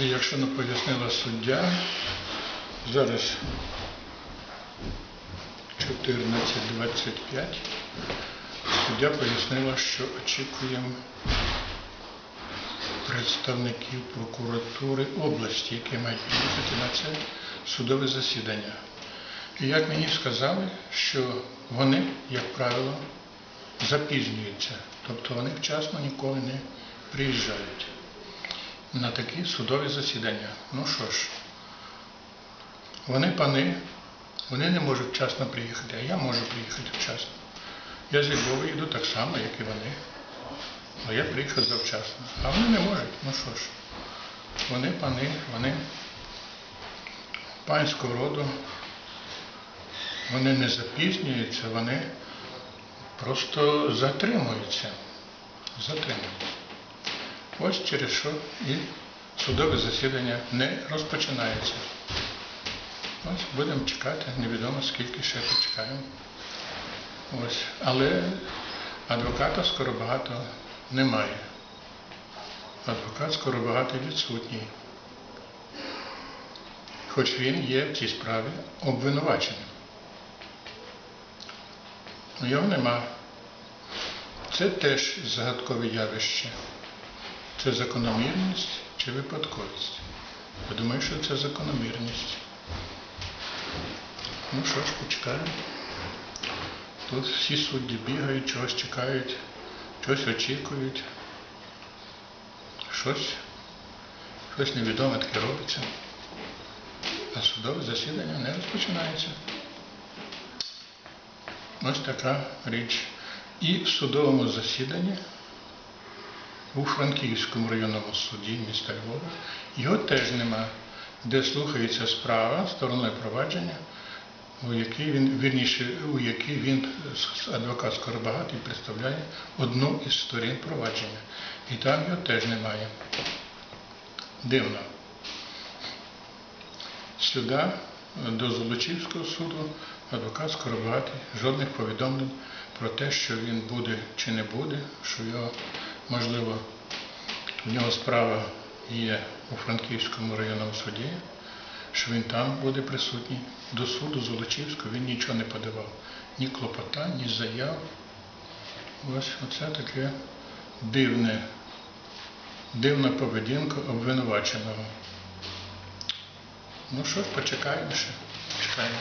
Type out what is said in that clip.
якщо не пояснила суддя, зараз 14.25, суддя пояснила, що очікуємо представників прокуратури області, які мають приїхати на це судове засідання. І як мені сказали, що вони, як правило, запізнюються, тобто вони вчасно ніколи не приїжджають на такі судові засідання. Ну що ж, вони пани, вони не можуть вчасно приїхати, а я можу приїхати вчасно. Я зі Львова йду так само, як і вони. А я приїхав завчасно. А вони не можуть. Ну що ж, вони пани, вони панського роду, вони не запізнюються, вони просто затримуються. Затримуються. Ось через що і судове засідання не розпочинається. Ось будемо чекати, невідомо скільки ще почекаємо. Ось. Але адвоката скоро багато немає. Адвокат скоро багато відсутній. Хоч він є в цій справі обвинуваченим. Ну, Його нема. Це теж загадкове явище. Це закономірність чи випадковість? Я думаю, що це закономірність. Ну що ж, почекаємо. Тут всі судді бігають, чогось чекають, щось очікують. Щось, щось невідоме таке робиться. А судове засідання не розпочинається. Ось така річ. І в судовому засіданні у Франківському районному суді міста Львова його теж нема, де слухається справа стороною провадження, у якій він, вірніше, у якій він адвокат Скоробагатий представляє одну із сторін провадження. І там його теж немає. Дивно. Сюди, до Золочівського суду, адвокат Скоробагатий жодних повідомлень про те, що він буде чи не буде, що його, можливо, в нього справа є у Франківському районному суді, що він там буде присутній. До суду Золочівського він нічого не подавав. Ні клопотань, ні заяв. Ось оце таке дивне, дивна поведінка обвинуваченого. Ну що ж, почекаємо ще. Чекаємо.